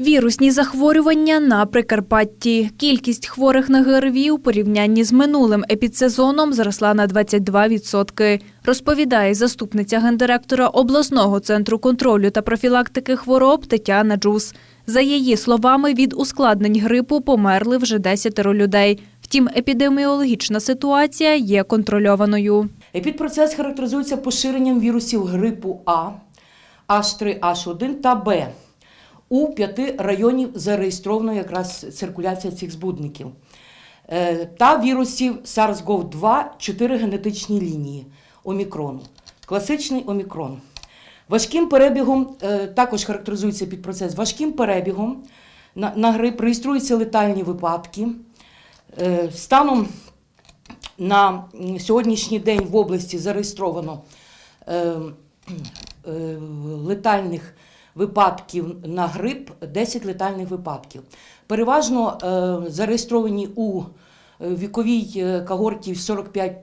Вірусні захворювання на Прикарпатті. Кількість хворих на ГРВІ у порівнянні з минулим епідсезоном зросла на 22%, розповідає заступниця гендиректора обласного центру контролю та профілактики хвороб Тетяна Джус. За її словами, від ускладнень грипу померли вже 10 людей. Втім, епідеміологічна ситуація є контрольованою. Епідпроцес характеризується поширенням вірусів грипу А, H3H1 та Б. У п'яти районів зареєстровано якраз циркуляція цих збудників. Е, Та вірусів SARS-CoV-2 чотири генетичні лінії омікрону. Класичний омікрон. Важким перебігом е, також характеризується підпроцес. Важким перебігом на, на грип реєструються летальні випадки. Е, Станом на сьогоднішній день в області зареєстровано летальних випадків на грип 10 летальних випадків. Переважно е, зареєстровані у е, віковій е, когорті 45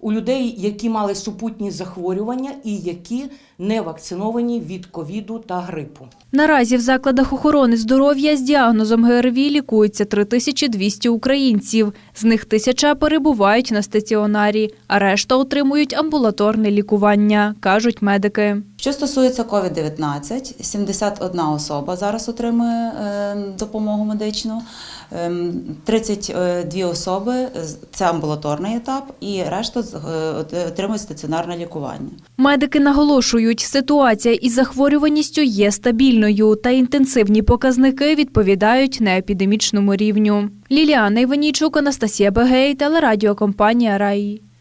у людей, які мали супутні захворювання і які не вакциновані від ковіду та грипу. Наразі в закладах охорони здоров'я з діагнозом ГРВІ лікується 3200 українців. З них тисяча перебувають на стаціонарі, а решта отримують амбулаторне лікування, кажуть медики. Що стосується COVID-19, 71 особа зараз отримує е, допомогу медичну, Ем, 32 особи – це амбулаторний етап, і решта з- е, отримують стаціонарне лікування. Медики наголошують, ситуація із захворюваністю є стабільною, та інтенсивні показники відповідають на епідемічному рівню. Ліліана Іванійчук, Анастасія Бегей, телерадіокомпанія Раї.